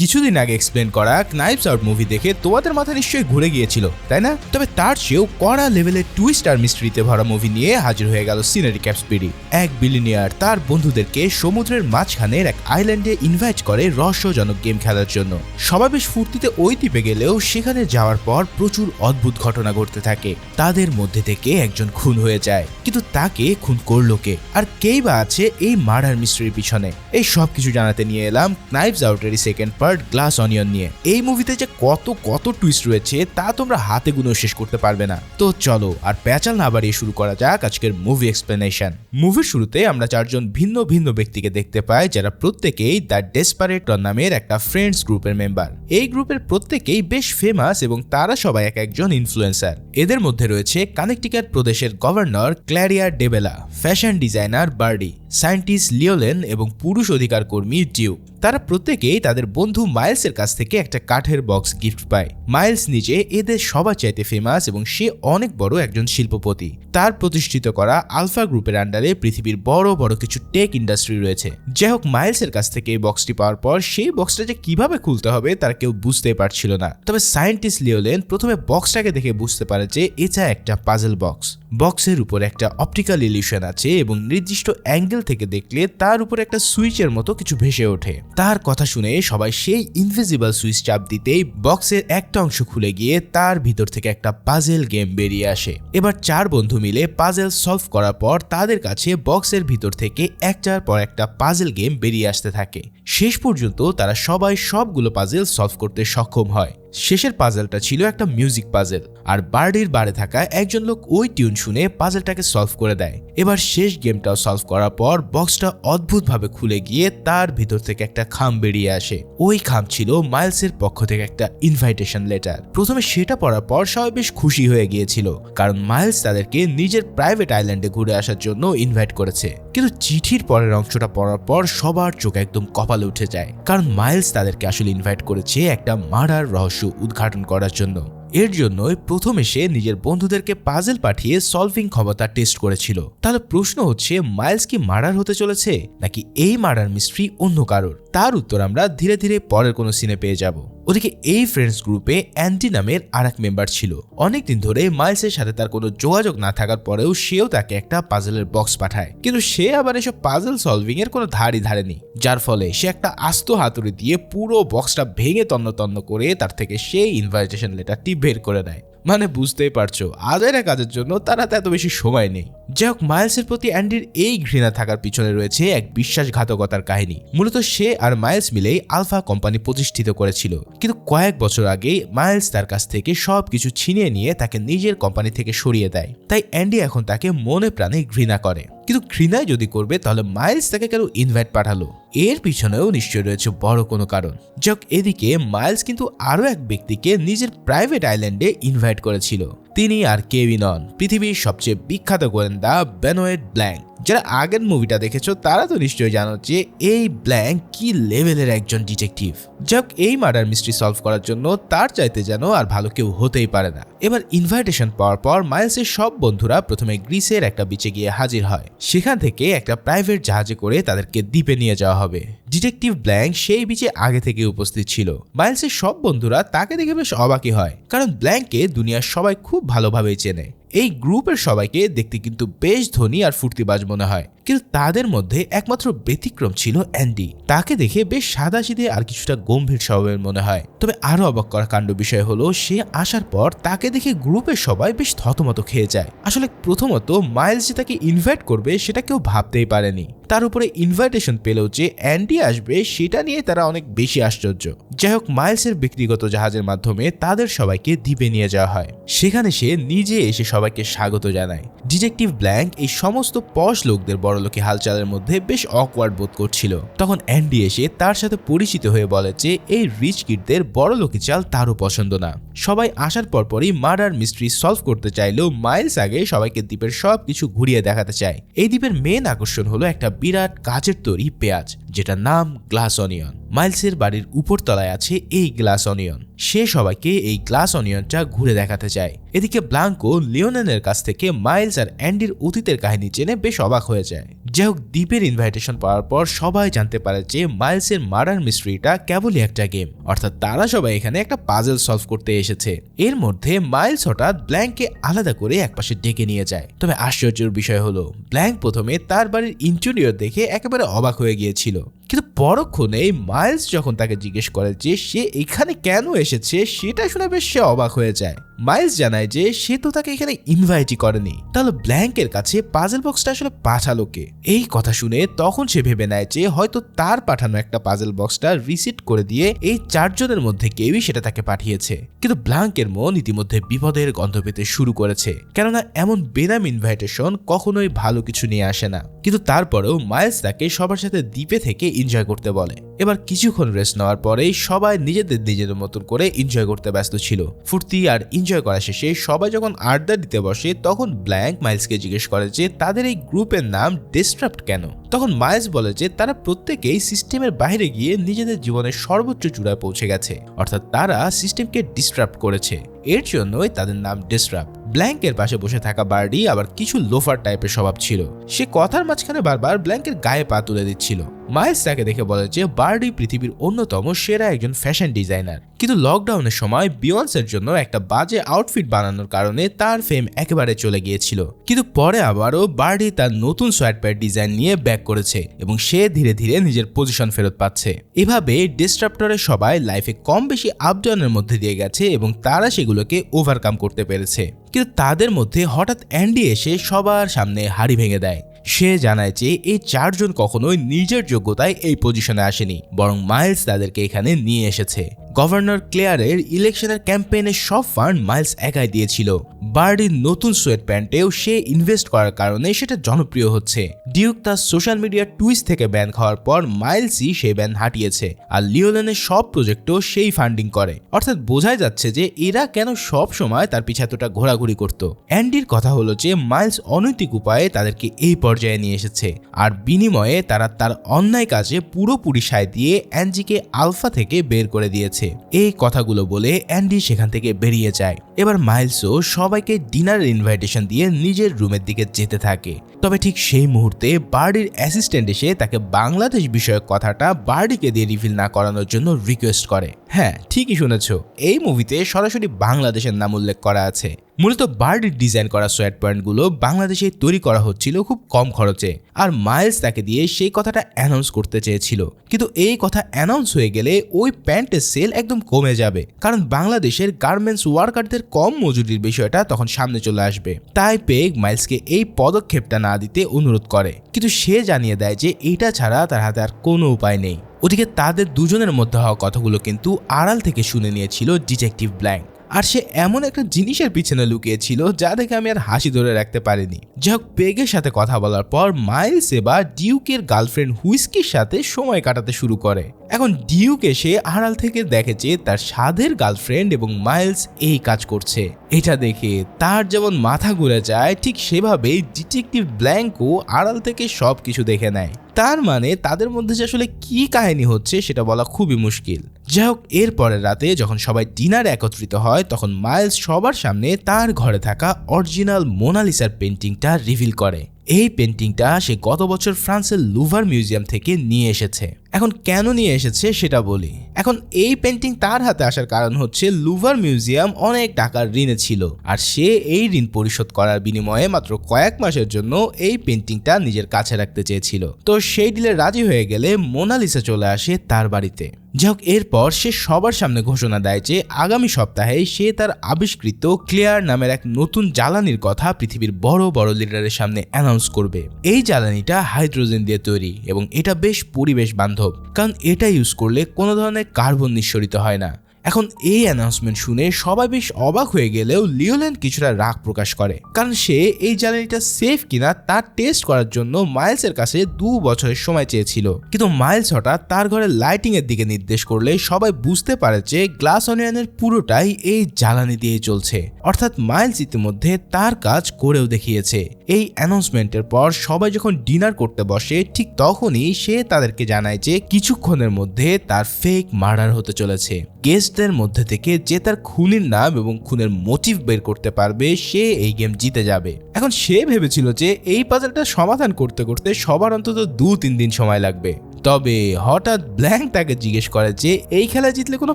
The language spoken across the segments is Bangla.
কিছুদিন আগে এক্সপ্লেন করা নাইফস আউট মুভি দেখে তোমাদের মাথা নিশ্চয়ই ঘুরে গিয়েছিল, তাই না? তবে তার চেয়েও কড়া লেভেলের টুইস্ট আর মিস্ট্রিতে ভরা মুভি নিয়ে হাজির হয়ে গেল সিনারি ক্যাপসপিডি এক বিলিনিয়ার তার বন্ধুদেরকে সমুদ্রের মাঝখানের এক আইল্যান্ডে ইনভাইট করে রহস্যজনক গেম খেলার জন্য। সবাই বেশ ফুর্তিতে ওই দ্বীপে গেলেও সেখানে যাওয়ার পর প্রচুর অদ্ভুত ঘটনা ঘটতে থাকে। তাদের মধ্যে থেকে একজন খুন হয়ে যায়, কিন্তু তাকে খুন করল কে? আর কেই বা আছে এই মার্ডার মিস্ট্রির পিছনে? এই সব কিছু জানাতে নিয়ে এলাম নাইভস আউটের সেকেন্ড পার্ট গ্লাস অনিয়ন নিয়ে। এই মুভিতে যে কত কত টুইস্ট রয়েছে, তা তোমরা হাতে গুনেও শেষ করতে পারবে না। তো চলো, আর প্যাচাল না বাড়িয়ে শুরু করা যাক আজকের মুভি এক্সপ্লেনেশন মুভির শুরুতে আমরা চারজন ভিন্ন ভিন্ন ব্যক্তিকে দেখতে পাই, যারা প্রত্যেকেই দ্য ডেসপারেটর নামের একটা ফ্রেন্ডস গ্রুপের মেম্বার এই গ্রুপের প্রত্যেকেই বেশ ফেমাস এবং তারা সবাই এক একজন ইনফ্লুয়েন্সার এদের মধ্যে রয়েছে কানেকটিকাট প্রদেশের গভর্নর ক্ল্যারিয়া ডেবেলা ফ্যাশন ডিজাইনার বার্ডি সায়েন্টিস্ট লিওলেন এবং পুরুষ অধিকার কর্মী ডিউ তারা প্রত্যেকেই তাদের বন্ধু মাইলসের কাছ থেকে একটা কাঠের বক্স গিফট পায়। মাইলস নিজে এদের সবার চাইতে ফেমাস এবং সে অনেক বড় একজন শিল্পপতি। তার প্রতিষ্ঠিত করা আলফা গ্রুপের আন্ডারে পৃথিবীর বড় বড় কিছু টেক ইন্ডাস্ট্রি রয়েছে। যাই হোক, মাইলসের কাছ থেকে এই বক্সটি পাওয়ার পর সেই বক্সটা যে কীভাবে খুলতে হবে তার কেউ বুঝতে পারছিল না। তবে সায়েন্টিস্ট লিওলেন প্রথমে বক্সটাকে দেখে বুঝতে পারে যে এটা একটা পাজল বক্স বক্সের উপর একটা অপটিক্যাল ইলিউশন আছে এবং নির্দিষ্ট অ্যাঙ্গেল থেকে দেখলে তার উপর একটা সুইচের মতো কিছু ভেসে ওঠে। তার কথা শুনে সবাই সেই ইনভিজিবল সুইচ চাপ দিতেই বক্সের একটা অংশ খুলে গিয়ে তার ভিতর থেকে একটা পাজেল গেম বেরিয়ে আসে। এবার চার বন্ধু মিলে পাজেল সলভ করার পর তাদের কাছে বক্সের ভিতর থেকে একটার পর একটা পাজেল গেম বেরিয়ে আসতে থাকে। শেষ পর্যন্ত তারা সবাই সবগুলো পাজেল সলভ করতে সক্ষম হয়। শেষের পাজেলটা ছিল একটা মিউজিক পাজেল আর বার্ডির বারে থাকা একজন লোক ওই টিউন শুনে পাজেলটাকে সলভ করে দেয়। এবার শেষ গেমটাও সলভ করার পর বক্সটা অদ্ভুতভাবে খুলে গিয়ে তার ভিতর থেকে একটা খাম বেরিয়ে আসে। ওই খাম ছিল মাইলসের পক্ষ থেকে একটা ইনভাইটেশন লেটার প্রথমে সেটা পড়ার পর সবাই বেশ খুশি হয়ে গিয়েছিল, কারণ মাইলস তাদেরকে নিজের প্রাইভেট আইল্যান্ডে ঘুরে আসার জন্য ইনভাইট করেছে। কিন্তু চিঠির পরের অংশটা পড়ার পর সবার চোখ একদম কপালে উঠে যায়। কারণ মাইলস তাদেরকে আসলে ইনভাইট করেছে একটা মারার রহস্য উদ্ঘাটন করার জন্য। এর জন্যই প্রথমে সে নিজের বন্ধুদেরকে পাজেল পাঠিয়ে সলভিং ক্ষমতা টেস্ট করেছিল। তাহলে প্রশ্ন হচ্ছে, মাইলস কি মার্ডার হতে চলেছে? নাকি এই মার্ডার মিস্ট্রি অন্য কারোর? তার উত্তর আমরা ধীরে ধীরে পরের কোনো সিনে পেয়ে যাব। ওদিকে এই ফ্রেন্ডস গ্রুপে অ্যান্টি নামের আর এক মেম্বার ছিল। অনেকদিন ধরে মাইলসের সাথে তার কোনো যোগাযোগ না থাকার পরেও সেও তাকে একটা পাজলের বক্স পাঠায়। কিন্তু সে আবার এসব পাজল সলভিং এর কোনো ধারই ধারেনি। যার ফলে সে একটা আস্ত হাতুড়ি দিয়ে পুরো বক্সটা ভেঙে তন্ন তন্ন করে তার থেকে সেই ইনভাইটেশন লেটারটি বের করে দেয়। মানে বুঝতেই পারছ আদায়রা কাজের জন্য তারা এত বেশি সময় নেই। যাই হোক, মাইলসের প্রতি অ্যান্ডির এই ঘৃণা থাকার পিছনে রয়েছে এক বিশ্বাসঘাতকতার কাহিনী। মূলত সে আর মাইলস মিলেই আলফা কোম্পানি প্রতিষ্ঠিত করেছিল। কিন্তু কয়েক বছর আগেই মাইলস তার কাছ থেকে সব কিছু ছিনিয়ে নিয়ে তাকে নিজের কোম্পানি থেকে সরিয়ে দেয়। তাই অ্যান্ডি এখন তাকে মনে প্রাণে ঘৃণা করে। কিন্তু ঘৃণায় যদি করবে, তাহলে মাইলস তাকে কেন ইনভাইট পাঠালো? এর পিছনেও নিশ্চয় রয়েছে বড় কোনো কারণ। যাক, এদিকে মাইলস কিন্তু আরও এক ব্যক্তিকে নিজের প্রাইভেট আইল্যান্ডে ইনভাইট করেছিল। তিনি আর কেউই নন। পৃথিবীর সবচেয়ে বিখ্যাত গোয়েন্দা বেনোয়েট ব্ল্যাঙ্ক। যারা আগের মুভিটা দেখেছ, তারা তো নিশ্চয়ই জানো যে এই ব্ল্যাঙ্ক কি লেভেলের একজন ডিটেকটিভ। যাক, এই মার্ডার মিস্ট্রি সলভ করার জন্য তার চাইতে যেন আর ভালো কেউ হতেই পারে না। এবার ইনভাইটেশন পাওয়ার পর মাইলসের সব বন্ধুরা প্রথমে গ্রিসের একটা বিচে গিয়ে হাজির হয়। সেখান থেকে একটা প্রাইভেট জাহাজে করে তাদেরকে দ্বীপে নিয়ে যাওয়া হবে। ডিটেকটিভ ব্ল্যাঙ্ক সেই বিচে আগে থেকে উপস্থিত ছিল। মাইলসের সব বন্ধুরা তাকে দেখে বেশ অবাকই হয়, কারণ ব্ল্যাঙ্ককে দুনিয়ার সবাই খুব ভালোভাবেই চেনে। এই গ্রুপের সবাইকে দেখতে কিন্তু বেশ ধনী আর ফুর্তিবাজ মনে হয়। কিন্তু তাদের মধ্যে একমাত্র ব্যতিক্রম ছিল অ্যান্ডি। তাকে দেখে বেশ সাদা সিধে আর কিছুটা গম্ভীর স্বভাবের মনে হয়। তবে আরও অবাক করা কাণ্ড বিষয় হলো, সে আসার পর তাকে দেখে গ্রুপের সবাই বেশ থতমত খেয়ে যায়। আসলে প্রথমত মাইলস যে তাকে ইনভাইট করবে, সেটা কেউ ভাবতেই পারেনি। তার উপরে ইনভাইটেশন পেলেও যে অ্যান্ডি আসবে, সেটা নিয়ে তারা অনেক বেশি আশ্চর্য। যাই হোক, মাইলসের ব্যক্তিগত জাহাজের মাধ্যমে তাদের সবাইকে দ্বীপে নিয়ে যাওয়া হয়। সেখানে সে নিজে এসে সবাইকে স্বাগত জানায় ডিটেকটিভ ব্ল্যাঙ্ক এই সমস্ত পশ লোকদের বড়লোকে হালচালের মধ্যে বেশ অকওয়ার্ড বোধ করছিল। তখন অ্যান্ডি এসে তার সাথে পরিচিত হয়ে বলে যে, এই রিচ কিডদের বড়লোকে চাল তারও পছন্দ না। সবাই আসার পরপরই মার্ডার মিস্ট্রি সলভ করতে চাইলেও মাইলস আগে সবাইকে দ্বীপের সব কিছু ঘুরিয়ে দেখাতে চায়। এই দ্বীপের মেন আকর্ষণ হলো একটা বিরাট কাচের তৈরি পেঁয়াজ, যেটার নাম গ্লাস অনিয়ন মাইলসের বাড়ির উপরতলায় আছে এই গ্লাস অনিয়ন সে সবাইকে এই গ্লাস অনিয়নটা ঘুরে দেখাতে চায়। এদিকে ব্লাঙ্কো লিওনেনের কাছ থেকে মাইলস আর অ্যান্ডির অতীতের কাহিনী জেনে বেশ অবাক হয়ে যায়। যাই হোক দ্বীপের ইনভাইটেশন পাওয়ার পর সবাই জানতে পারে যে মাইলসের মার্ডার মিস্ট্রিটা কেবলই একটা গেম অর্থাৎ তারা সবাই এখানে একটা পাজেল সলভ করতে এসেছে। এর মধ্যে মাইলস হঠাৎ ব্ল্যাঙ্ককে আলাদা করে একপাশে ডেকে নিয়ে যায়। তবে আশ্চর্যের বিষয় হলো, ব্ল্যাঙ্ক প্রথমে তার বাড়ির ইন্টেরিয়র দেখে একেবারে অবাক হয়ে গিয়েছিল। কিন্তু পরক্ষণে মাইলস যখন তাকে জিজ্ঞেস করে যে সে এখানে কেন এসেছে, সেটা শুনে বেশ সে অবাক হয়ে যায়। মাইলস জানায় যে সে তো তাকে এখানে ইনভাইটই করেনি। তাহলে ব্ল্যাঙ্কের কাছে পাজেল বক্সটা আসলে পাঠালো কে? এই কথা শুনে তখন সে ভেবে নেয় যে হয়তো তার পাঠানো একটা পাজেল বক্সটা রিসিট করে দিয়ে এই চারজনের মধ্যে কেউই সেটা তাকে পাঠিয়েছে। কিন্তু ব্ল্যাঙ্কের মন ইতিমধ্যে বিপদের গন্ধ পেতে শুরু করেছে। কেননা এমন বেনাম ইনভাইটেশন কখনোই ভালো কিছু নিয়ে আসে না। কিন্তু তারপরেও মাইলস তাকে সবার সাথে দ্বীপে থেকে এনজয় করতে বলে। এবার কিছুক্ষণ রেস্ট নেওয়ার পরেই সবাই নিজেদের নিজেদের মতন করে এনজয় করতে ব্যস্ত ছিল। ফুর্তি আর এনজয় করা শেষে সবাই যখন আড্ডা দিতে বসে, তখন ব্ল্যাঙ্ক মাইলসকে জিজ্ঞেস করে যে, তাদের এই গ্রুপের নাম ডিস্ট্রাপ্ট কেন? তখন মাইলস বলে যে, তারা প্রত্যেকেই সিস্টেমের বাইরে গিয়ে নিজেদের জীবনের সর্বোচ্চ চূড়ায় পৌঁছে গেছে। অর্থাৎ তারা সিস্টেমকে ডিস্ট্রাপ্ট করেছে। এর জন্যই তাদের নাম ডিস্ট্রাপ্ট ব্ল্যাঙ্কের পাশে বসে থাকা বার্ডি আবার কিছু লোফার টাইপের স্বভাব ছিল। সে কথার মাঝখানে বারবার ব্ল্যাঙ্কের গায়ে পা তুলে দিচ্ছিল। মাইলস তাকে দেখে বলে যে, বার্ডি পৃথিবীর অন্যতম সেরা একজন ফ্যাশন ডিজাইনার। কিন্তু লকডাউনের সময় বিয়ন্সের জন্য একটা বাজে আউটফিট বানানোর কারণে তার ফেম একেবারে চলে গিয়েছিল। কিন্তু পরে আবারও বার্ডি তার নতুন সোয়াটপ্যাড ডিজাইন নিয়ে ব্যাক করেছে এবং সে ধীরে ধীরে নিজের পজিশন ফেরত পাচ্ছে। এভাবে ডিস্ট্রাপ্টরের সবাই লাইফে কম বেশি আপডাউনের মধ্যে দিয়ে গেছে এবং তারা সেগুলোকে ওভারকাম করতে পেরেছে। কিন্তু তাদের মধ্যে হঠাৎ অ্যান্ডি এসে সবার সামনে হাড়ি ভেঙে দেয়। সে জানায় যে এই চারজন কখনোই নিজের যোগ্যতায় এই পজিশনে আসেনি, বরং মাইলস তাদেরকে এখানে নিয়ে এসেছে। গভর্নর ক্লেয়ারের ইলেকশনের ক্যাম্পেইনের সব ফান্ড মাইলস একাই দিয়েছিল। বার্ডির নতুন সোয়েট প্যান্টেও সে ইনভেস্ট করার কারণে সেটা জনপ্রিয় হচ্ছে। ডিউক তার সোশ্যাল মিডিয়া টুইস্ট থেকে ব্যান খাওয়ার পর মাইলসই সেই ব্যান হাঁটিয়েছে আর লিওলেনের সব প্রজেক্টও সেই ফান্ডিং করে। অর্থাৎ বোঝাই যাচ্ছে যে এরা কেন সব সময় তার পিছে এতটা ঘোরাঘুরি করত। অ্যান্ডির কথা হলো যে মাইলস অনৈতিক উপায়ে তাদেরকে এই পর্যায়ে নিয়ে এসেছে আর বিনিময়ে তারা তার অন্যায় কাজে পুরোপুরি সায় দিয়ে অ্যান্জিকে আলফা থেকে বের করে দিয়েছে। এই কথাগুলো বলে অ্যান্ডি সেখান থেকে বেরিয়ে যায়। এবার মাইলসও সবাইকে ডিনারের ইনভাইটেশন দিয়ে নিজের রুমের দিকে যেতে থাকে। তবে ঠিক সেই মুহূর্তে বার্ডির অ্যাসিস্ট্যান্ট এসে তাকে বাংলাদেশ বিষয়ক কথাটা বার্ডিকে দিয়ে রিভিল না করানোর জন্য রিকোয়েস্ট করে। হ্যাঁ ঠিকই শুনেছ। এই মুভিতে সরাসরি বাংলাদেশের নাম উল্লেখ করা আছে। মূলত বার্ডির ডিজাইন করা সোয়াট পয়েন্টগুলো বাংলাদেশে তৈরি করা হচ্ছিল খুব কম খরচে, আর মাইলস তাকে দিয়ে সেই কথাটা অ্যানাউন্স করতে চেয়েছিল। কিন্তু এই কথা অ্যানাউন্স হয়ে গেলে ওই প্যান্টের সেল একদম কমে যাবে, কারণ বাংলাদেশের গার্মেন্টস ওয়ার্কারদের কম মজুরির বিষয়টা তখন সামনে চলে আসবে। তাই পেগ মাইলসকে এই পদক্ষেপটা না দিতে অনুরোধ করে। কিন্তু সে জানিয়ে দেয় যে এটা ছাড়া তার হাতে আর কোনো উপায় নেই। ওদিকে তাদের দুজনের মধ্যে হওয়া কথাগুলো কিন্তু আড়াল থেকে শুনে নিয়েছিল ডিটেকটিভ ব্ল্যাঙ্ক আর সে এমন একটা জিনিসের পিছনে লুকিয়েছিল যা দেখে আমি আর হাসি ধরে রাখতে পারিনি। যাই হোক, পেগের সাথে কথা বলার পর মাইলস এবার ডিউকের গার্লফ্রেন্ড হুইস্কির সাথে সময় কাটাতে শুরু করে। এখন ডিউকে সে আড়াল থেকে দেখে যে তার সাধের গার্লফ্রেন্ড এবং মাইলস এই কাজ করছে। এটা দেখে তার যেমন মাথা ঘুরে যায়, ঠিক সেভাবেই ডিটেকটিভ ব্ল্যাঙ্কও আড়াল থেকে সব কিছু দেখে নেয়। তার মানে তাদের মধ্যে যে আসলে কি কাহিনী হচ্ছে সেটা বলা খুবই মুশকিল। যাই হোক এর পরের রাতে যখন সবাই ডিনারে একত্রিত হয়, তখন মাইলস সবার সামনে তার ঘরে থাকা অরিজিনাল মোনালিসার পেন্টিংটা রিভিল করে। এই পেন্টিংটা সে গত বছর ফ্রান্সের লুভার মিউজিয়াম থেকে নিয়ে এসেছে। এখন কেন নিয়ে এসেছে সেটা বলি। এখন এই পেন্টিং তার হাতে আসার কারণ হচ্ছে লুভার মিউজিয়াম অনেক টাকার ঋণে ছিল। আর সে এই ঋণ পরিশোধ করার বিনিময়ে মাত্র কয়েক মাসের জন্য এই পেন্টিংটা নিজের কাছে রাখতে চেয়েছিল। তো সেই ডিলে রাজি হয়ে গেলে মোনালিসা চলে আসে তার বাড়িতে। যাই হোক এরপর সে সবার সামনে ঘোষণা দেয় যে আগামী সপ্তাহে সে তার আবিষ্কৃত ক্লিয়ার নামের এক নতুন জ্বালানির কথা পৃথিবীর বড় বড় লিডারের সামনে অ্যানাউন্স করবে। এই জ্বালানিটা হাইড্রোজেন দিয়ে তৈরি এবং এটা বেশ পরিবেশ বান্ধব, কারণ এটা ইউজ করলে কোনো ধরনের কার্বন নিঃসরিত হয় না। এখন এই অ্যানাউন্সমেন্ট শুনে সবাই বেশ অবাক হয়ে গেলেও লিওল্যান্ড কিছুটা রাগ প্রকাশ করে। কারণ সে এই জ্বালানিটা সেফ কিনা তার টেস্ট করার জন্য মাইলসের কাছে দু বছরের সময় চেয়েছিল। কিন্তু মাইলস হঠাৎ তার ঘরের লাইটিং এর দিকে নির্দেশ করলে সবাই বুঝতে পারে যে গ্লাস অনিয়নের পুরোটাই এই জ্বালানি দিয়ে চলছে। অর্থাৎ মাইলস ইতিমধ্যে তার কাজ করেও দেখিয়েছে। এই অ্যানাউন্সমেন্টের পর সবাই যখন ডিনার করতে বসে, ঠিক তখনই সে তাদেরকে জানায় যে কিছুক্ষণের মধ্যে তার ফেক মার্ডার হতে চলেছে। গেস্টদের মধ্যে থেকে যে তার খুনির নাম এবং খুনের মোটিভ বের করতে পারবে, সে এই গেম জিতে যাবে। এখন সে ভেবেছিল যে এই পাজলটা সমাধান করতে করতে সবার অন্তত দু তিন দিন সময় লাগবে। তবে হঠাৎ ব্ল্যাঙ্ক তাকে জিজ্ঞেস করে যে, এই খেলা জিতলে কোনো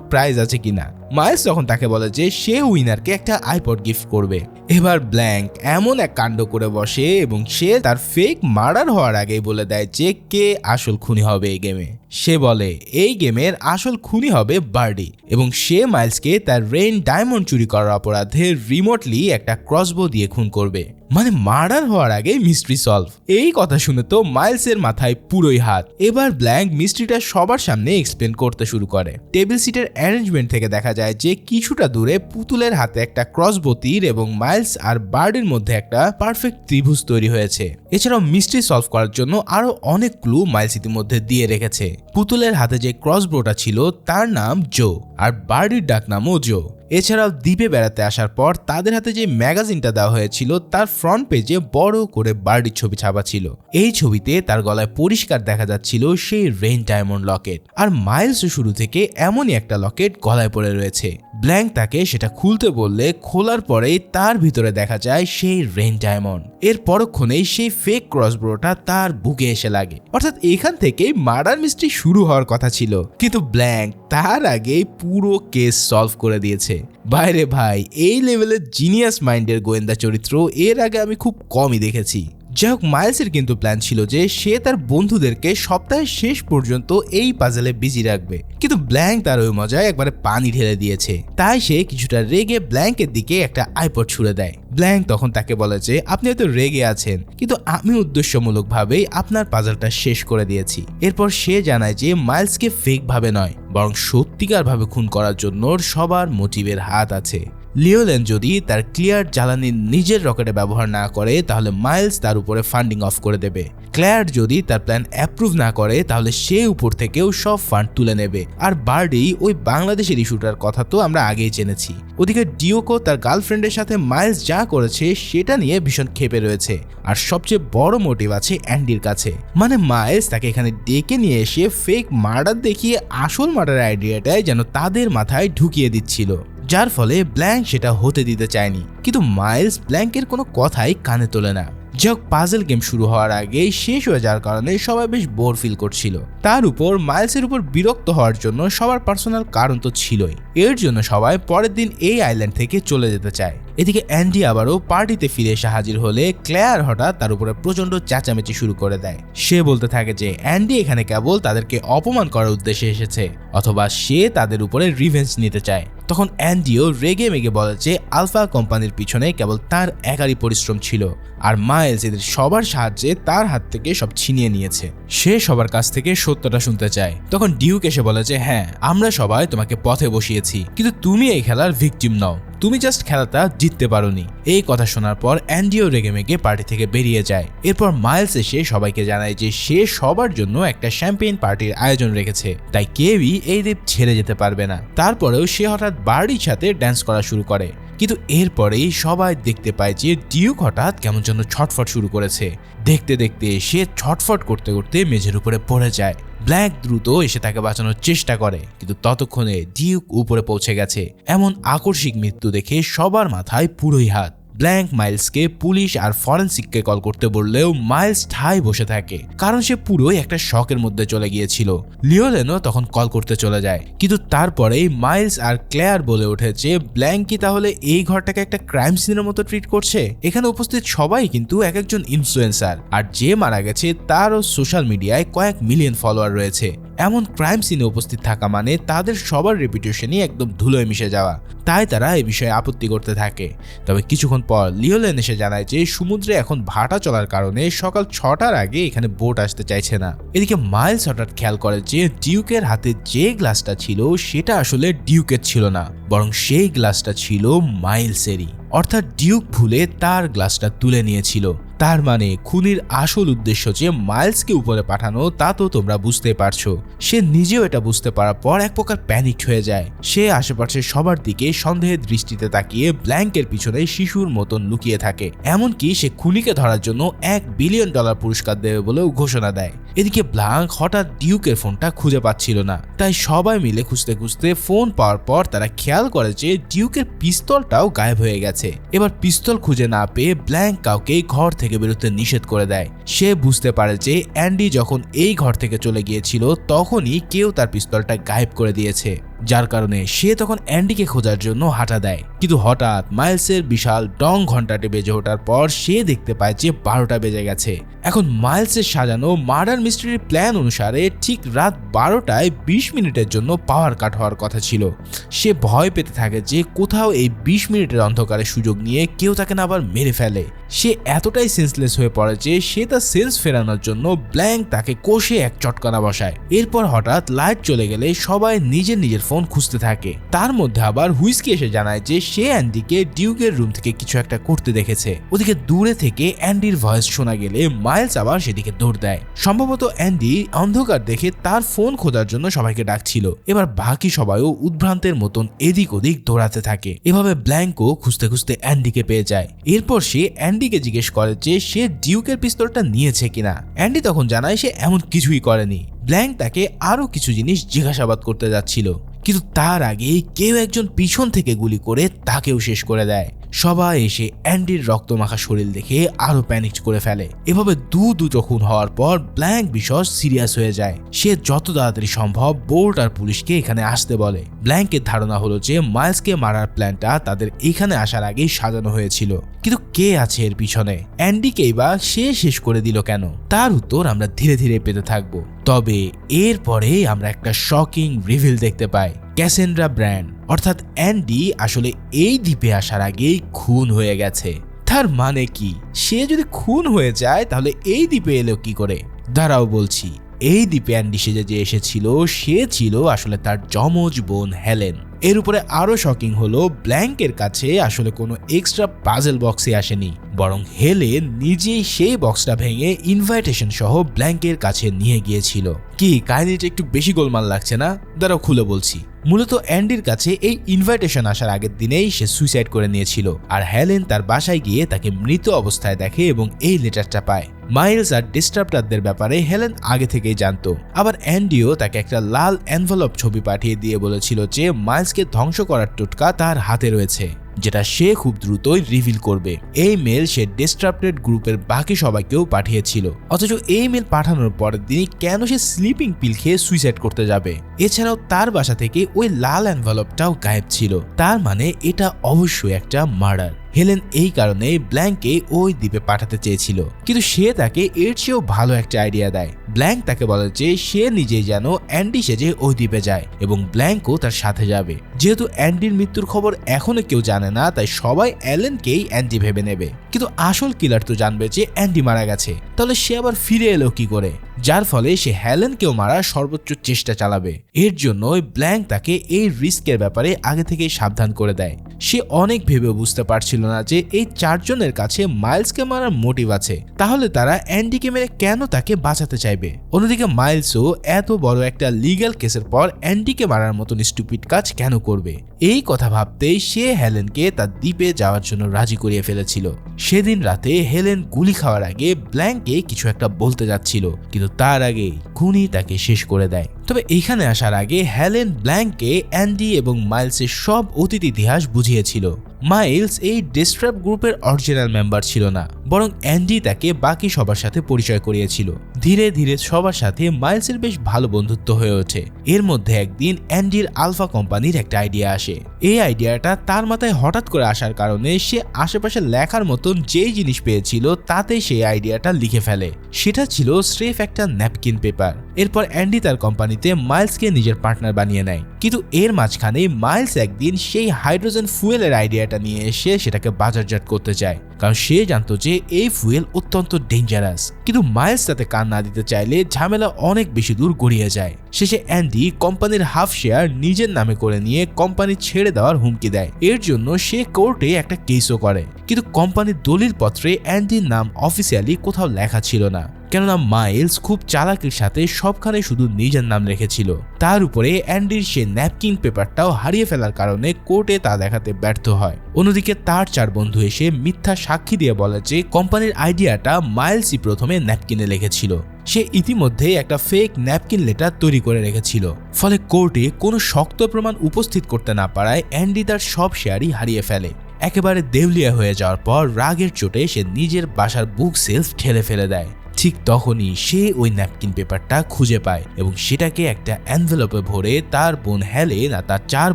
প্রাইজ আছে কিনা? মাইলস তখন তাকে বলে যে, সে উইনারকে একটা আইপড গিফট করবে। এবার ব্ল্যাঙ্ক এমন এক কাণ্ড করে বসে এবং সে তার ফেক মার্ডার হওয়ার আগেই বলে দেয় যে কে আসল খুনি হবে এই গেমে সে বলে, এই গেমের আসল খুনি হবে বার্ডি। এবং সে মাইলসকে তার রেইন ডায়মন্ড চুরি করার অপরাধে রিমোটলি একটা ক্রসবো দিয়ে খুন করবে। মানে মার্ডার হওয়ার আগে মিস্ট্রি সলভ এই কথা শুনে তো মাইলসের মাথায় পুরোই হাত। এবার ব্ল্যাঙ্ক মিস্ট্রিটা সবার সামনে এক্সপ্লেন করতে শুরু করে। টেবিল সিটের অ্যারেঞ্জমেন্ট থেকে দেখা যায় যে কিছুটা দূরে পুতুলের হাতে একটা ক্রসবো তীর এবং মাইলস আর বার্ডের মধ্যে একটা পারফেক্ট ত্রিভুজ তৈরি হয়েছে। এছাড়াও মিস্ট্রি সলভ করার জন্য আরও অনেক ক্লু মাইলস ইতিমধ্যে দিয়ে রেখেছে। পুতুলের হাতে যে ক্রসবোটা ছিল, তার নাম জো আর বার্ডির ডাক নামও জো। এছাড়াও দ্বীপে বেড়াতে আসার পর তাদের হাতে যে ম্যাগাজিনটা দেওয়া হয়েছিল, তার ফ্রন্ট পেজে বড় করে বার্ডির ছবি ছাপা ছিল। এই ছবিতে তার গলায় পরিষ্কার দেখা যাচ্ছিল সেই রেইন ডায়মন্ড লকেট আর মাইলস শুরু থেকে এমনই একটা লকেট গলায় পড়ে রয়েছে। ব্ল্যাঙ্ক তাকে সেটা খুলতে বললে খোলার পরেই তার ভিতরে দেখা যায় সেই রেন ডায়মন্ড। এর পরক্ষণেই সেই ফেক ক্রসব্রোটা তার বুকে এসে লাগে। অর্থাৎ এখান থেকেই মার্ডার মিস্ট্রি শুরু হওয়ার কথা ছিল। কিন্তু ব্ল্যাঙ্ক তার আগেই পুরো কেস সলভ করে দিয়েছে। বাইরে ভাই, এই লেভেলের জিনিয়াস মাইন্ডের গোয়েন্দা চরিত্র এর আগে আমি খুব কমই দেখেছি। যাই হোক মাইলসের কিন্তু প্ল্যান ছিল যে সে তার বন্ধুদেরকে সপ্তাহের শেষ পর্যন্ত এই পাজলে বিজি রাখবে। কিন্তু ব্ল্যাঙ্ক তার ওই মজায় একবারে পানি ঢেলে দিয়েছে। তাই সে কিছুটা রেগে ব্ল্যাঙ্কের দিকে একটা আইপড ছুড়ে দেয়। ব্ল্যাঙ্ক তখন তাকে বলে যে, আপনি হয়তো রেগে আছেন, কিন্তু আমি উদ্দেশ্যমূলকভাবেই আপনার পাজলটা শেষ করে দিয়েছি। এরপর সে জানায় যে মাইলসকে ফেক ভাবে নয়, বরং সত্যিকার ভাবে খুন করার জন্য সবার মোটিভের হাত আছে। লিওলেন যদি তার ক্লিয়ার জ্বালানি নিজের রকেটে ব্যবহার না করে, তাহলে মাইলস তার উপরে ফান্ডিং অফ করে দেবে। ক্ল্যার যদি তার প্ল্যান অ্যাপ্রুভ না করে, তাহলে সে উপর থেকেও সব ফান্ড তুলে নেবে। আর বার্ডি ওই বাংলাদেশের ইস্যুটার কথা তো আমরা আগেই জেনেছি। ওদিকে ডিওকো তার গার্লফ্রেন্ডের সাথে মাইলস যা করেছে, সেটা নিয়ে ভীষণ ক্ষেপে রয়েছে। আর সবচেয়ে বড় মোটিভ আছে অ্যান্ডির কাছে। মানে মাইলস তাকে এখানে ডেকে নিয়ে এসে ফেক মার্ডার দেখিয়ে আসল মার্ডার আইডিয়াটাই যেন তাদের মাথায় ঢুকিয়ে দিচ্ছিল। যার ফলে ব্ল্যাঙ্ক সেটা হতে দিতে চায়নি। কিন্তু মাইলস ব্ল্যাঙ্কের কোনো কথাই কানে তোলে না। যাক পাজেল গেম শুরু হওয়ার আগেই শেষ হয়ে যাওয়ার কারণে সবাই বেশ বোর ফিল করছিল। তার উপর মাইলসের উপর বিরক্ত হওয়ার জন্য সবার পার্সোনাল কারণ তো ছিলই। এর জন্য সবাই পরের দিন এই আইল্যান্ড থেকে চলে যেতে চায়। এদিকে অ্যান্ডি আবারও পার্টিতে ফিরে এসে হাজির হলে ক্লেয়ার হঠাৎ তার উপরে প্রচণ্ড চেঁচামেচি শুরু করে দেয়। সে বলতে থাকে যে অ্যান্ডি এখানে কেবল তাদেরকে অপমান করার উদ্দেশ্যে এসেছে, অথবা সে তাদের উপরে রিভেঞ্জ নিতে চায়। তখন অ্যান্ডিও রেগে মেগে বলে যে আলফা কোম্পানির পিছনে কেবল তার একারই পরিশ্রম ছিল, আর মাইলস এদের সবার সাহায্যে তার হাত থেকে সব ছিনিয়ে নিয়েছে। সে সবার কাছ থেকে সত্যটা শুনতে চায়। তখন ডিউক এসে বলে যে হ্যাঁ আমরা সবাই তোমাকে পথে বসিয়েছি, কিন্তু তুমি এই খেলার ভিকটিম নও। তুমি জাস্ট খেলাটা জিততে পারোনি। এই কথা শোনার পর অ্যান্ডিও রেগে মেগে পার্টি থেকে বেরিয়ে যায়। এরপর মাইলস এসে সবাইকে জানায় যে সে সবার জন্য একটা শ্যাম্পেইন পার্টির আয়োজন রেখেছে। তাই কেউই এই দ্বীপ ছেড়ে যেতে পারবে না। তারপরেও সে হঠাৎ বার্ডির সাথে ড্যান্স করা শুরু করে। কিন্তু এরপরেই সবাই দেখতে পায় যে ডিউক হঠাৎ কেমন যেন ছটফট শুরু করেছে। দেখতে দেখতে সে ছটফট করতে করতে মেঝের উপরে পড়ে যায়। ব্ল্যাক দ্রুত এসে তাকে বাঁচানোর চেষ্টা করে, কিন্তু ততক্ষণে ডিউক উপরে পৌঁছে গেছে। এমন আকস্মিক মৃত্যু দেখে সবার মাথায় পুরোই হাত। ব্ল্যাঙ্ক মাইলসকে পুলিশ আর ফরেন্সিককে কল করতে বললেও মাইলস ঠাই বসে থাকে। কারণ সে পুরোই একটা শখের মধ্যে চলে গিয়েছিল। লিওলেনও তখন কল করতে চলে যায়। কিন্তু তারপরেই মাইলস আর ক্লেয়ার বলে উঠেছে, ব্ল্যাঙ্ক কি তাহলে এই ঘরটাকে একটা ক্রাইম সিনের মতো ট্রিট করছে? এখানে উপস্থিত সবাই কিন্তু এক একজন ইনফ্লুয়েন্সার। আর যে মারা গেছে তারও সোশ্যাল মিডিয়ায় কয়েক মিলিয়ন ফলোয়ার রয়েছে। এমন ক্রাইম সিনে উপস্থিত থাকা মানে তাদের সবার রেপুটেশনই একদম ধুলোয় মিশে যাওয়া। তাই তারা এই বিষয়ে আপত্তি করতে থাকে। তবে কিছুক্ষণ পর লিওলেন এসে জানায় যে সমুদ্রে এখন ভাটা চলার কারণে সকাল ছটার আগে এখানে বোট আসতে চাইছে না। এদিকে মাইলস হঠাৎ খেয়াল করে যে ডিউকের হাতে যে গ্লাসটা ছিল, সেটা আসলে ডিউকের ছিল না, বরং সেই গ্লাসটা ছিল মাইলসেরই। অর্থাৎ ডিউক ভুলে তার গ্লাসটা তুলে নিয়েছিল। তার মানে খুনির আসল উদ্দেশ্য যে মাইলসকে উপরে পাঠানো, তা তো তোমরা বুঝতে পারছ। সে নিজেও এটা বুঝতে পারার পর এক প্রকার প্যানিক হয়ে যায়। সে আশেপাশে সবার দিকে সন্দেহের দৃষ্টিতে তাকিয়ে ব্ল্যাঙ্কের পিছনে শিশুর মতন লুকিয়ে থাকে। এমনকি সে খুনিকে ধরার জন্য এক বিলিয়ন ডলার পুরস্কার দেবে বলেও ঘোষণা দেয়। এদিকে ব্ল্যাঙ্ক হঠাৎ ডিউকের ফোনটা খুঁজে পাচ্ছিল না। তাই সবাই মিলে খুঁজতে খুঁজতে ফোন পাওয়ার পর তারা খেয়াল করে যে ডিউকের পিস্তলটাও গায়েব হয়ে গেছে। এবার পিস্তল খুঁজে না পেয়ে ব্ল্যাঙ্ক কাউকে ঘর থেকে বেরোতে নিষেধ করে দেয়। সে বুঝতে পারে যে অ্যান্ডি যখন এই ঘর থেকে চলে গিয়েছিল, তখনই কেউ তার পিস্তলটা গায়েব করে দিয়েছে। যার কারণে সে তখন অ্যান্ডিকে খোঁজার জন্য হাঁটা দেয়। কিন্তু হঠাৎ মাইলসের বিশাল ডং ঘন্টাটি বেজে ওঠার পর সে দেখতে পায় যে বারোটা বেজে গেছে। এখন মাইলসের সাজানো মার্ডার মিস্ট্রির প্ল্যান অনুসারে ঠিক রাত বারোটায় বিশ মিনিটের জন্য পাওয়ার কাট হওয়ার কথা ছিল। সে ভয় পেতে থাকে যে কোথাও এই বিশ মিনিটের অন্ধকারের সুযোগ নিয়ে কেউ তাকে না আবার মেরে ফেলে। সে এতটাই সেন্সলেস হয়ে পড়ে যে সে তার সেন্স ফেরানোর জন্য ব্ল্যাঙ্ক তাকে কষে এক চটকানা বসায়। এরপর হঠাৎ লাইট চলে গেলে সবাই নিজের নিজের ফোন খুঁজতে থাকে। তার মধ্যে আবার হুইস্কি এসে জানায় যে সে অ্যান্ডিকে ডিউকের রুম থেকে কিছু একটা করতে দেখেছে। ওদিকে দূরে থেকে অ্যান্ডির ভয়েস শোনা গেলে মাইলস আবার সেদিকে দৌড় দেয়। সম্ভবত অ্যান্ডি অন্ধকার দেখে তার ফোন খোঁজার জন্য সবাইকে ডাকছিল। এবার বাকি সবাইও উদ্ভ্রান্তের মতন এদিক ওদিক দৌড়াতে থাকে। এভাবে ব্ল্যাঙ্কও খুঁজতে খুঁজতে অ্যান্ডিকে পেয়ে যায়। এরপর সে অ্যান্ডিকে জিজ্ঞেস করে যে সে ডিউকের পিস্তলটা নিয়েছে কিনা। অ্যান্ডি তখন জানায় সে এমন কিছুই করেনি। ব্ল্যাঙ্ক তাকে আরও কিছু জিনিস জিজ্ঞাসাবাদ করতে যাচ্ছিল। কিন্তু তার আগেই কেউ একজন পিছন থেকে গুলি করে তাকেও শেষ করে দেয়। সবাই এসে অ্যান্ডির রক্তমাখা শরীর দেখে আরও প্যানিক করে ফেলে। এভাবে দু দুটো খুন হওয়ার পর ব্ল্যাঙ্ক বিশস সিরিয়াস হয়ে যায়। সে যত তাড়াতাড়ি সম্ভব বোল্ট আর পুলিশকে এখানে আসতে বলে। ব্ল্যাঙ্কের ধারণা হলো যে মাইলসকে মারার প্ল্যানটা তাদের এখানে আসার আগেই সাজানো হয়েছিল। কিন্তু কে আছে এর পিছনে? অ্যান্ডিকেই বা সে শেষ করে দিল কেন? তার উত্তর আমরা ধীরে ধীরে পেতে থাকব। তবে এরপরে আমরা একটা শকিং রিভিল দেখতে পাই। ক্যাসেন্ড্রা ব্র্যান্ড অর্থাৎ অ্যান্ডি আসলে এই দ্বীপে আসার আগেই খুন হয়ে গেছে। তার মানে কি? সে যদি খুন হয়ে যায়, তাহলে এই দ্বীপে এলো কি করে? দাঁড়াও বলছি, এই দ্বীপে অ্যান্ডি সেজে যে এসেছিল, সে ছিল আসলে তার যমজ বোন হেলেন এর উপরে আরও শকিং হলো ব্ল্যাঙ্কের কাছে আসলে কোনো এক্সট্রা পাজেল বক্সই আসেনি, বরং হেলে নিজেই সেই বক্সটা ভেঙে ইনভাইটেশন সহ ব্ল্যাঙ্কের কাছে নিয়ে গিয়েছিল। কি, কাহিনিটা একটু বেশি গোলমাল লাগছে না? দাঁড়াও, খুলে বলছি। মূলত অ্যান্ডির কাছে এই ইনভাইটেশন আসার আগের দিনেই সে সুইসাইড করে নিয়েছিল। আর হ্যালেন তার বাসায় গিয়ে তাকে মৃত অবস্থায় দেখে এবং এই লেটারটা পায়। মাইলস আর ডিস্টার্বটারদের ব্যাপারে হেলেন আগে থেকেই জানতো। আবার অ্যান্ডিও তাকে একটা লাল অ্যানভেলপ ছবি পাঠিয়ে দিয়ে বলেছিল যে মাইলসকে ধ্বংস করার টোটকা তার হাতে রয়েছে। যেটা সে খুব দ্রুতই রিভিল করবে। এই মেল সে ডিস্ট্রাপ্টেড গ্রুপের বাকি সবাইকেও পাঠিয়েছিল। অথচ এই মেল পাঠানোর পর দিনই কেন সে স্লিপিং পিল খেয়ে সুইসাইড করতে যাবে? এছাড়াও তার বাসা থেকে ওই লাল অ্যানভেলপটাও গায়েব ছিল। তার মানে এটা অবশ্যই একটা মার্ডার হেলেন এই কারণে ব্ল্যাঙ্ককে ওই দ্বীপে পাঠাতে চেয়েছিল। কিন্তু সে তাকে এর চেয়েও ভালো একটা আইডিয়া দেয়। ব্ল্যাঙ্ক তাকে বলে যে সে নিজেই যেন অ্যান্ডি সেজে ওই দ্বীপে যায় এবং ব্ল্যাঙ্কও তার সাথে যাবে। যেহেতু অ্যান্ডির মৃত্যুর খবর এখনও কেউ জানে না, তাই সবাই অ্যালেনকেই অ্যান্ডি ভেবে নেবে। কিন্তু আসল কিলার তো জানবে যে অ্যান্ডি মারা গেছে। তাহলে সে আবার ফিরে এলো কি করে? যার ফলে সে হ্যালেনকেও মারার সর্বোচ্চ চেষ্টা চালাবে। এর জন্য ব্ল্যাঙ্ক তাকে এই রিস্কের ব্যাপারে আগে থেকেই সাবধান করে দেয়। সে অনেক ভেবে বুঝতে পারছিল না যে এই চারজনের কাছে মাইলসকে মারার মোটিভ আছে। তাহলে তারা অ্যান্ডিকে মেরে কেন তাকে বাঁচাতে চাইবে? অন্যদিকে মাইলসও এত বড় একটা লিগ্যাল কেসের পর অ্যান্ডিকে মারার মতন স্টুপিড কাজ কেন করবে? এই কথা ভাবতেই সে হেলেনকে তার দ্বীপে যাওয়ার জন্য রাজি করিয়ে ফেলেছিল। সেদিন রাতে হেলেন গুলি খাওয়ার আগে ব্ল্যাঙ্কে কিছু একটা বলতে যাচ্ছিল, কিন্তু তার আগে খুনি তাকে শেষ করে দেয়। তবে এখানে আসার আগে হেলেন ব্ল্যাঙ্ককে অ্যান্ডি এবং মাইলসের সব অতীত ইতিহাস বুঝিয়েছিল। মাইলস এই ডিস্ট্রাপ গ্রুপের অরিজিনাল মেম্বার ছিল না, বরং অ্যান্ডি তাকে বাকি সবার সাথে পরিচয় করিয়েছিল। ধীরে ধীরে সবার সাথে মাইলসের বেশ ভালো বন্ধুত্ব হয়ে ওঠে। এর মধ্যে একদিন অ্যান্ডির আলফা কোম্পানির একটা আইডিয়া আসে। এই আইডিয়াটা তার মাথায় হঠাৎ করে আসার কারণে সে আশেপাশে লেখার মতন যেই জিনিস পেয়েছিল তাতে সেই আইডিয়াটা লিখে ফেলে। সেটা ছিল স্রেফ একটা ন্যাপকিন পেপার। এরপর অ্যান্ডি তার কোম্পানিতে মাইলসকে নিজের পার্টনার বানিয়ে নেয়। কিন্তু এর মাঝখানে মাইলস একদিন সেই হাইড্রোজেন ফুয়েলের আইডিয়াটা ফুয়েলটা নিয়ে এসে সেটাকে বাজারজাত করতে চায়। কারণ সে জানতো যে এই ফুয়েল অত্যন্ত ডেঞ্জারাস কিন্তু মাইলস তাতে কান না দিতে চাইলে ঝামেলা অনেক বেশি দূর গড়িয়ে যায়। শেষে অ্যান্ডি কোম্পানির হাফ শেয়ার নিজের নামে করে নিয়ে কোম্পানি ছেড়ে দেওয়ার হুমকি দেয়। এর জন্য সে কোর্টে একটা কেসও করে। কিন্তু কোম্পানির দলিল পত্রে অ্যান্ডির নাম অফিসিয়ালি কোথাও লেখা ছিল না। কেননা মাইলস খুব চালাকির সাথে সবখানে শুধু নিজের নাম রেখেছিল। তার উপরে অ্যান্ডির সে ন্যাপকিন পেপারটাও হারিয়ে ফেলার কারণে কোর্টে তা দেখাতে ব্যর্থ হয়। অন্যদিকে তার চার বন্ধু এসে মিথ্যা সাক্ষী দিয়ে বলে যে কোম্পানির আইডিয়াটা মাইলসই প্রথমে ন্যাপকিনে লিখেছিল। সে ইতিমধ্যে একটা ফেক ন্যাপকিন লেটার তৈরি করে রেখেছিল। ফলে কোর্টে কোনো শক্ত প্রমাণ উপস্থিত করতে না পারায় অ্যান্ডি তার সব শেয়ারই হারিয়ে ফেলে। একেবারে দেউলিয়া হয়ে যাওয়ার পর রাগের চোটে সে নিজের বাসার বুক সেলফ ঠেলে ফেলে দেয়। ঠিক তখনই সে ওই ন্যাপকিন পেপারটা খুঁজে পায় এবং সেটাকে একটা অ্যানভেলপে ভরে তার বোন হেলেন আর তার চার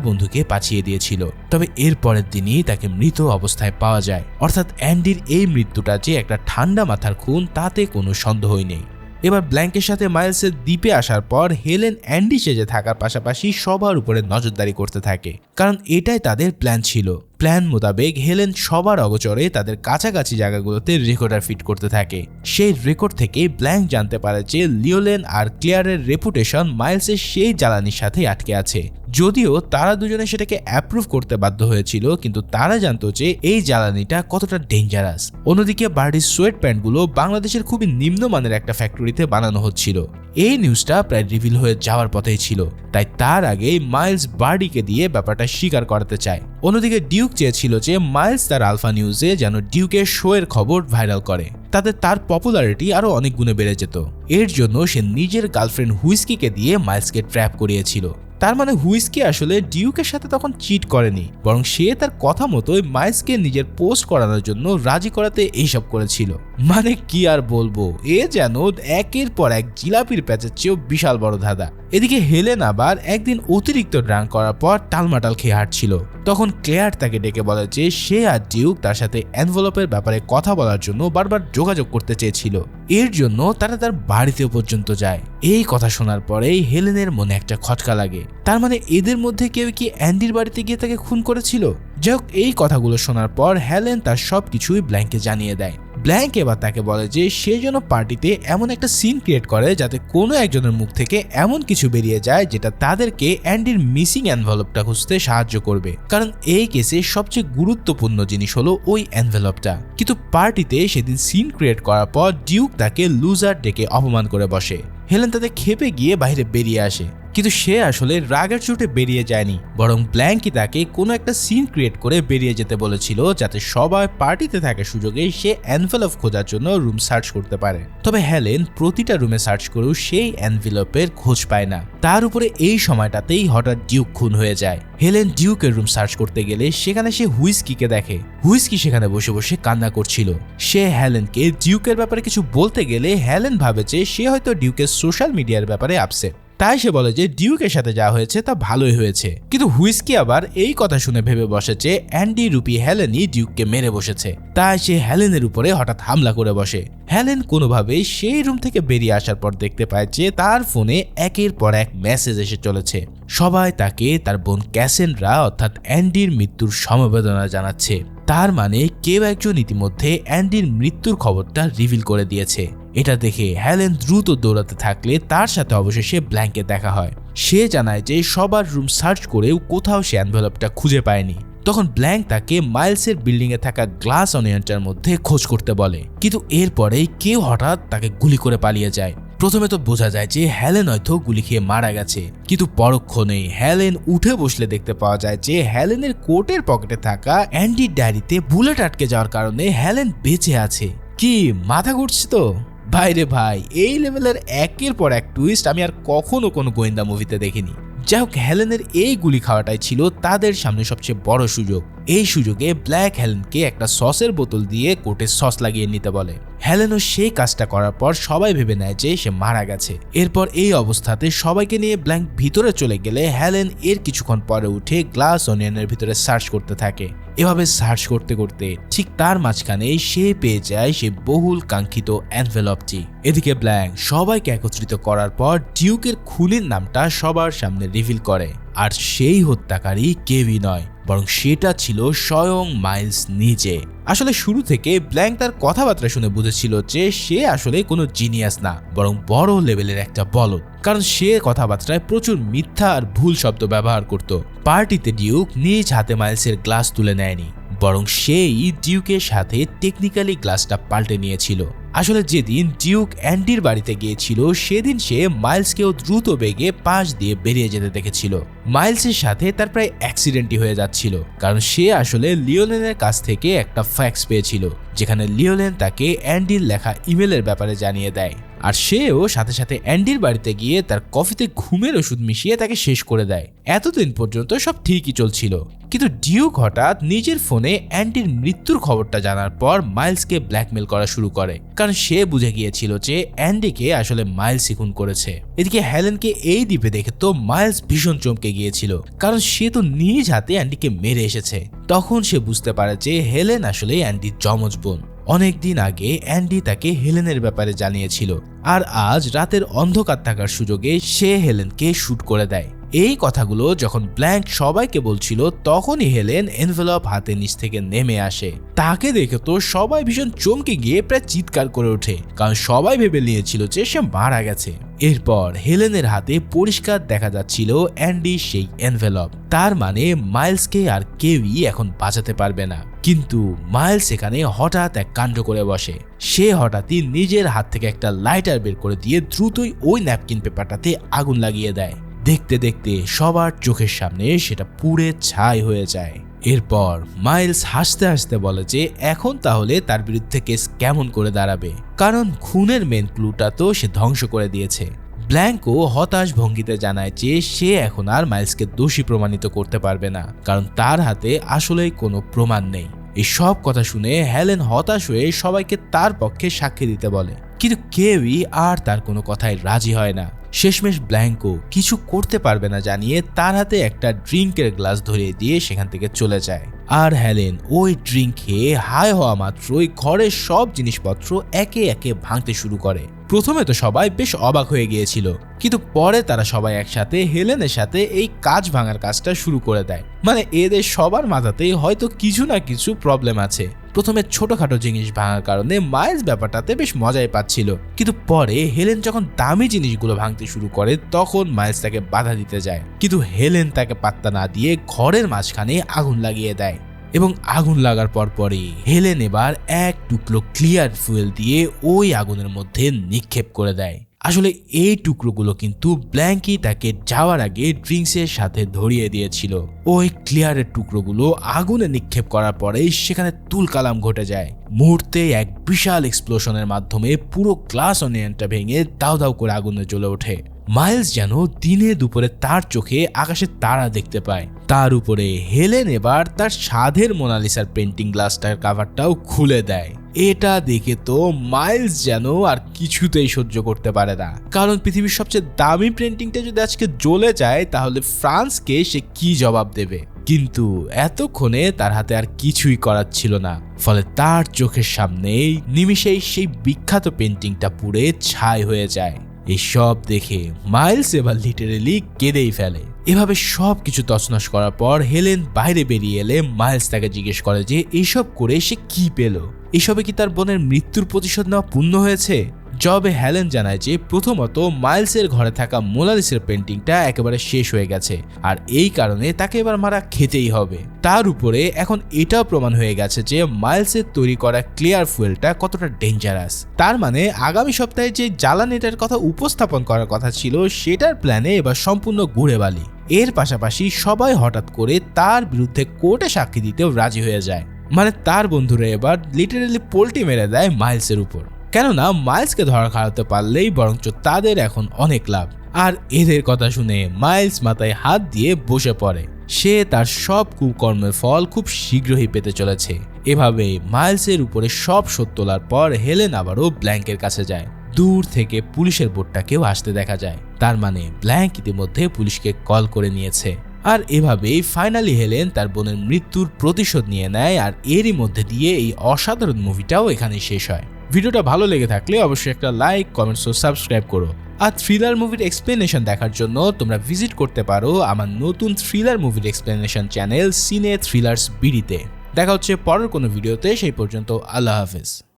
বন্ধুকে পাঠিয়ে দিয়েছিল। তবে এর পরের দিনই তাকে মৃত অবস্থায় পাওয়া যায়। অর্থাৎ অ্যান্ডির এই মৃত্যুটা যে একটা ঠান্ডা মাথার খুন, তাতে কোনো সন্দেহই নেই। এবার ব্ল্যাঙ্কের সাথে মাইলসের দ্বীপে আসার পর হেলেন অ্যান্ডি সেজে থাকার পাশাপাশি সবার উপরে নজরদারি করতে থাকে। কারণ এটাই তাদের প্ল্যান ছিল। প্ল্যান মোতাবেক হেলেন সবার অগচরে তাদের কাছাকাছি জায়গাগুলোতে রেকর্ডার ফিট করতে থাকে। সেই রেকর্ড থেকে ব্ল্যাঙ্ক জানতে পারে যে লিওলেন আর ক্লিয়ারের রেপুটেশন মাইলসের সেই জ্বালানির সাথে আটকে আছে। যদিও তারা দুজনে সেটাকে অ্যাপ্রুভ করতে বাধ্য হয়েছিল, কিন্তু তারা জানতো যে এই জ্বালানিটা কতটা ডেঞ্জারাস অন্যদিকে বার্ডির সোয়েট প্যান্টগুলো বাংলাদেশের খুবই নিম্নমানের একটা ফ্যাক্টরিতে বানানো হচ্ছিল। এই নিউজটা প্রায় রিভিল হয়ে যাওয়ার পথেই ছিল। তাই তার আগে মাইলস বার্ডিকে দিয়ে ব্যাপারটা স্বীকার করাতে চায়। অন্যদিকে ডিউক চেয়েছিল যে মাইলস তার আলফা নিউজে যেন ডিউকের শোয়ের খবর ভাইরাল করে। তাতে তার পপুলারিটি আরও অনেক গুণে বেড়ে যেত। এর জন্য সে নিজের গার্লফ্রেন্ড হুইস্কিকে দিয়ে মাইলসকে ট্র্যাপ করিয়েছিল। তার মানে হুইস্কি আসলে ডিউকের সাথে তখন চিট করেনি, বরং সে তার কথা মতোই মাইলসকে নিজের পোস্ট করানোর জন্য রাজি করাতে এইসব করেছিল। মানে কি আর বলব? এ যেন একের পর এক জিলাপির প্যাচের চেয়েও বিশাল বড় ধাঁধা। এদিকে হেলেন আবার একদিন অতিরিক্ত ড্রাঙ্ক করার পর টালমাটাল খেয়ে হাঁটছিল। তখন ক্লেয়ার তাকে ডেকে বলে যে, সে আর ডিউক তার সাথে এনভেলপের ব্যাপারে কথা বলার জন্য বারবার যোগাযোগ করতে চেয়েছিল। এর জন্য তারা তার বাড়িতে পর্যন্ত যায়। এই কথা শোনার পরেই হেলেনের মনে একটা খটকা লাগে। তার মানে এদের মধ্যে কেউ কি অ্যান্ডির বাড়িতে গিয়ে তাকে খুন করেছিল? যাই এই কথাগুলো শোনার পর হেলেন তার সব কিছুই ব্ল্যাঙ্কে জানিয়ে দেয়। ব্ল্যাঙ্ক এবার তাকে বলে যে সে যেন পার্টিতে এমন একটা সিন ক্রিয়েট করে যাতে কোনো একজনের মুখ থেকে এমন কিছু বেরিয়ে যায় যেটা তাদেরকে অ্যান্ডির মিসিং অ্যানভেলপটা খুঁজতে সাহায্য করবে। কারণ এই কেসে সবচেয়ে গুরুত্বপূর্ণ জিনিস হলো ওই অ্যানভেলপটা। কিন্তু পার্টিতে সেদিন সিন ক্রিয়েট করার পর ডিউক তাকে লুজার ডেকে অপমান করে বসে। হেলেন তাতে খেপে গিয়ে বাইরে বেরিয়ে আসে। কিন্তু সে আসলে রাগের চোটে বেরিয়ে যায়নি, বরং ব্ল্যাঙ্কি তাকে কোনো একটা সিন ক্রিয়েট করে বেরিয়ে যেতে বলেছিল যাতে সবাই পার্টিতে থাকার সুযোগে সে অ্যানভেলপ খোঁজার জন্য রুম সার্চ করতে পারে। তবে হেলেন প্রতিটা রুমে সার্চ করেও সেই অ্যানভেলপের খোঁজ পায় না। তার উপরে এই সময়টাতেই হঠাৎ ডিউক খুন হয়ে যায়। হেলেন ডিউকের রুম সার্চ করতে গেলে সেখানে সে হুইস্কিকে দেখে। হুইস্কি সেখানে বসে বসে কান্না করছিল। সে হ্যালেনকে ডিউকের ব্যাপারে কিছু বলতে গেলে হ্যালেন ভাবে যে সে হয়তো ডিউকের সোশ্যাল মিডিয়ার ব্যাপারে আপসেট তাই সে বলে যে ডিউকের সাথে যা হয়েছে তা ভালোই হয়েছে। কিন্তু হুইস্কি আবার এই কথা শুনে ভেবে বসে যে অ্যান্ডি, রুপি হেলেনই ডিউককে মেরে বসেছে। তাই সে হেলেনের উপরে হঠাৎ হামলা করে বসে। হেলেন কোনোভাবেই সেই রুম থেকে বেরিয়ে আসার পর দেখতে পায় যে তার ফোনে একের পর এক মেসেজ এসে চলেছে। সবাই তাকে তার বোন ক্যাসেনরা অর্থাৎ অ্যান্ডির মৃত্যুর সমবেদনা জানাচ্ছে। তার মানে কেউ একজন ইতিমধ্যে অ্যান্ডির মৃত্যুর খবরটা রিভিল করে দিয়েছে। এটা দেখে হ্যালেন দ্রুত দৌড়াতে থাকলে তার সাথে অবশেষে ব্ল্যাঙ্কে দেখা হয়। সে জানায় যে সবার রুম সার্চ করেও কোথাও সে অ্যানভেলপটা খুঁজে পায়নি। তখন ব্ল্যাঙ্ক তাকে মাইলসের বিল্ডিংয়ে থাকা গ্লাস অনিয়নটার মধ্যে খোঁজ করতে বলে। কিন্তু এরপরেই কেউ হঠাৎ তাকে গুলি করে পালিয়ে যায়। প্রথমে তো বোঝা যায় যে হ্যালেন হয়তো গুলি খেয়ে মারা গেছে। কিন্তু পরক্ষণেই হ্যালেন উঠে বসলে দেখতে পাওয়া যায় যে হ্যালেনের কোটের পকেটে থাকা অ্যান্ডি ডায়েরিতে বুলেট আটকে যাওয়ার কারণে হ্যালেন বেঁচে আছে। কি, মাথা ঘুরছে তো? ভাইরে ভাই, এই লেভেলের একের পর এক টুইস্ট আমি আর কখনো কোনো গোয়েন্দা মুভিতে দেখিনি। যাই হোক হেলেনের এই গুলি খাওয়াটাই ছিল তাদের সামনে সবচেয়ে বড় সুযোগ। এই সুযোগে ব্ল্যাক হেলেনকে একটা সসের বোতল দিয়ে কোটে সস লাগিয়ে নিতে বলে। হেলেনও সেই কাজটা করার পর সবাই ভেবে নেয় যে সে মারা গেছে। এরপর এই অবস্থাতে সবাইকে নিয়ে ব্ল্যাঙ্ক ভিতরে চলে গেলে হেলেন এর কিছুক্ষণ পরে উঠে গ্লাস অনিয়নের ভিতরে সার্চ করতে থাকে। এভাবে সার্চ করতে করতে ঠিক তার মাঝখানে সে পেয়ে যায় সে বহুল কাঙ্ক্ষিত অ্যানভেলপটি এদিকে ব্ল্যাঙ্ক সবাইকে একত্রিত করার পর ডিউকের খুনির নামটা সবার সামনে রিভিল করে। আর সেই হত্যাকারী কেউই নয়। বরং সেটা ছিল স্বয়ং মাইলস নিজে। আসলে শুরু থেকে ব্ল্যাঙ্ক তার কথাবার্তা শুনে বুঝেছিল যে সে আসলে কোনো জিনিয়াস না, বরং বড় লেভেলের একটা বলদ। কারণ সে কথাবার্তায় প্রচুর মিথ্যা আর ভুল শব্দ ব্যবহার করত। পার্টিতে ডিউক নিজ হাতে মাইলসের গ্লাস তুলে নেয়নি, বরং সেই ডিউকের সাথে টেকনিক্যালি গ্লাসটা পাল্টে নিয়েছিল। আসলে যেদিন ডিউক অ্যান্ডির বাড়িতে গিয়েছিল, সেদিন সে মাইলসকেও দ্রুত বেগে পাশ দিয়ে বেরিয়ে যেতে দেখেছিল। মাইলসের সাথে তার প্রায় অ্যাক্সিডেন্টই হয়ে যাচ্ছিল, কারণ সে আসলে লিওলেনের কাছ থেকে একটা ফ্যাক্স পেয়েছিল, যেখানে লিওলেন তাকে অ্যান্ডির লেখা ইমেলের ব্যাপারে জানিয়ে দেয়। আর সেও সাথে সাথে অ্যান্ডির বাড়িতে গিয়ে তার কফিতে ঘুমের ওষুধ মিশিয়ে তাকে শেষ করে দেয়। এতদিন পর্যন্ত সব ঠিকই চলছিল। কিন্তু ডিউক হঠাৎ নিজের ফোনে অ্যান্ডির মৃত্যুর খবরটা জানার পর মাইলসকে ব্ল্যাকমেল করা শুরু করে। কারণ সে বুঝে গিয়েছিল যে অ্যান্ডিকে আসলে মাইলস খুন করেছে। এদিকে হেলেনকে এই দ্বীপে দেখে তো মাইলস ভীষণ চমকে গিয়েছিল। কারণ সে তো নিজ হাতে অ্যান্ডিকে মেরে এসেছে। তখন সে বুঝতে পারে যে হেলেন আসলে অ্যান্ডির যমজ বোন। অনেকদিন আগে অ্যান্ডি তাকে হেলেনের ব্যাপারে জানিয়েছিল, আর আজ রাতের অন্ধকার থাকার সুযোগে সে হেলেনকে শ্যুট করে দেয়। এই কথাগুলো যখন ব্ল্যাঙ্ক সবাইকে বলছিল, তখনই হেলেন এনভেলপ হাতে নিচ থেকে নেমে আসে। তাকে দেখে তো সবাই ভীষণ চমকে গিয়ে প্রায় চিৎকার করে ওঠে, কারণ সবাই ভেবে নিয়েছিল যে সে মারা গেছে। এরপর হেলেনের হাতে পরিষ্কার দেখা যাচ্ছিল অ্যান্ডি সেই এনভেলপ। তার মানে মাইলসকে আর কেউই এখন বাঁচাতে পারবে না। কিন্তু মাইলস এখানে হঠাৎ এক কাণ্ড করে বসে। সে হঠাৎই নিজের হাত থেকে একটা লাইটার বের করে দিয়ে দ্রুতই ওই ন্যাপকিন পেপারটাতে আগুন লাগিয়ে দেয়। দেখতে দেখতে সবার চোখের সামনে সেটা পুড়ে ছাই হয়ে যায়। এরপর মাইলস হাসতে হাসতে বলে যে, এখন তাহলে তার বিরুদ্ধে কেস কেমন করে দাঁড়াবে? কারণ খুনের মেন ক্লুটা তো সে ধ্বংস করে দিয়েছে। ব্ল্যাঙ্কো হতাশ ভঙ্গিতে জানায় যে সে এখন আর মাইলসকে দোষী প্রমাণিত করতে পারবে না, কারণ তার হাতে আসলেই কোনো প্রমাণ নেই। এই সব কথা শুনে হেলেন হতাশ হয়ে সবাইকে তার পক্ষে সাক্ষী দিতে বলে। কিন্তু কেউই আর তার কোনো কথায় রাজি হয় না। শেষমেশ ব্ল্যাঙ্কো কিছু করতে পারবে না জানিয়ে তার হাতে একটা ড্রিঙ্কের গ্লাস ধরিয়ে দিয়ে সেখান থেকে চলে যায়। আর হ্যালেন ওই ড্রিঙ্ক খেয়ে হাই হওয়া মাত্রই ঘরের সব জিনিসপত্র একে একে ভাঙতে শুরু করে। প্রথমে তো সবাই বেশ অবাক হয়ে গিয়েছিল, কিন্তু পরে তারা সবাই একসাথে হেলেনের সাথে এই কাজ ভাঙার কাজটা শুরু করে দেয়। মানে এদের সবার মাথাতেই হয়তো কিছু না কিছু প্রবলেম আছে। প্রথমে ছোটখাটো জিনিস ভাঙার কারণে মাইলস ব্যাপারটাতে বেশ মজাই পাচ্ছিল। কিন্তু পরে হেলেন যখন দামি জিনিসগুলো ভাঙতে শুরু করে, তখন মাইলস তাকে বাধা দিতে যায়। কিন্তু হেলেন তাকে পাত্তা না দিয়ে ঘরের মাঝখানে আগুন লাগিয়ে দেয় এবং আগুন লাগার পর পরে হেলেন এবার এক টুকরো ক্লিয়ার ফুয়েল দিয়ে ওই আগুনের মধ্যে নিক্ষেপ করে দেয়। আসলে এই টুকরোগুলো কিন্তু ব্ল্যাঙ্কি তাকে যাওয়ার আগে ড্রিঙ্কসের সাথে ধরিয়ে দিয়েছিল। ওই ক্লিয়ারের টুকরোগুলো আগুনে নিক্ষেপ করার পরেই সেখানে তুলকালাম ঘটে যায়। মুহূর্তে এক বিশাল এক্সপ্লোশনের মাধ্যমে পুরো গ্লাস অনিয়নটা ভেঙে দাউ দাউ করে আগুনে জ্বলে ওঠে। মাইলস যেন দিনে দুপুরে তার চোখে আকাশে তারা দেখতে পায়। তার উপরে হেলেন এবার তার সাধের মোনালিসার পেন্টিং গ্লাসটার কাভারটাও খুলে দেয়। এটা দেখে তো মাইলস যেন আর কিছুতেই সহ্য করতে পারে না। কারণ পৃথিবীর সবচেয়ে দামি পেন্টিংটা যদি আজকে জ্বলে যায়, তাহলে ফ্রান্সকে সে কি জবাব দেবে? কিন্তু এতক্ষণে তার হাতে আর কিছুই করার ছিল না। ফলে তার চোখের সামনেই নিমিষেই সেই বিখ্যাত পেন্টিংটা পুড়ে ছাই হয়ে যায়। এই সব দেখে মাইলস এবার লিটারেলি কেঁদেই ফেলে। এভাবে সব কিছু তছনছ করার পর হেলেন বাইরে বেরিয়ে এলে মাইলস তাকে জিজ্ঞেস করে যে এইসব করে সে কি পেল? এসবে কি তার বোনের মৃত্যুর প্রতিশোধ নেওয়া পূর্ণ হয়েছে? জবে হ্যালেন জানায় যে, প্রথমত, মাইলসের ঘরে থাকা মোনালিসের পেন্টিংটা একেবারে শেষ হয়ে গেছে, আর এই কারণে তাকে এবার মারা খেতেই হবে। তার উপরে এখন এটাও প্রমাণ হয়ে গেছে যে, মাইলসের তৈরি করা ক্লিয়ার ফুয়েলটা কতটা ডেঞ্জারাস। তার মানে আগামী সপ্তাহে যে জ্বালানিটার কথা উপস্থাপন করার কথা ছিল, সেটার প্ল্যানে এবার সম্পূর্ণ ঘুরে বালি এর পাশাপাশি সবাই হঠাৎ করে তার বিরুদ্ধে কোর্টে সাক্ষী দিতেও রাজি হয়ে যায়। মানে তার বন্ধুরা এবার লিটারেলি পোল্টি মেরে দেয় মাইলসের উপর। কেননা মাইলসকে ধরা খাওয়াতে পারলেই বরঞ্চ তাদের এখন অনেক লাভ। আর এদের কথা শুনে মাইলস মাথায় হাত দিয়ে বসে পড়ে। সে তার সব কুকর্মের ফল খুব শীঘ্রই পেতে চলেছে। এভাবে মাইলসের উপরে সব শোধ তোলার পর হেলেন আবারও ব্ল্যাঙ্কের কাছে যায়। দূর থেকে পুলিশের বোর্ডটাকেও আসতে দেখা যায়। তার মানে ব্ল্যাঙ্ক ইতিমধ্যে পুলিশকে কল করে নিয়েছে। আর এভাবেই ফাইনালি হেলেন তার বোনের মৃত্যুর প্রতিশোধ নিয়ে নেয় আর এরই মধ্যে দিয়ে এই অসাধারণ মুভিটাও এখানে শেষ হয়। ভিডিওটা ভালো লেগে থাকলে অবশ্যই একটা লাইক কমেন্টস ও সাবস্ক্রাইব করো। আর থ্রিলার মুভির এক্সপ্লেনেশন দেখার জন্য তোমরা ভিজিট করতে পারো আমার নতুন থ্রিলার মুভির এক্সপ্লেনেশন চ্যানেল সিনে থ্রিলার্স বিডিতে দেখা হচ্ছে পরের কোনো ভিডিওতে সেই পর্যন্ত আল্লাহ হাফেজ।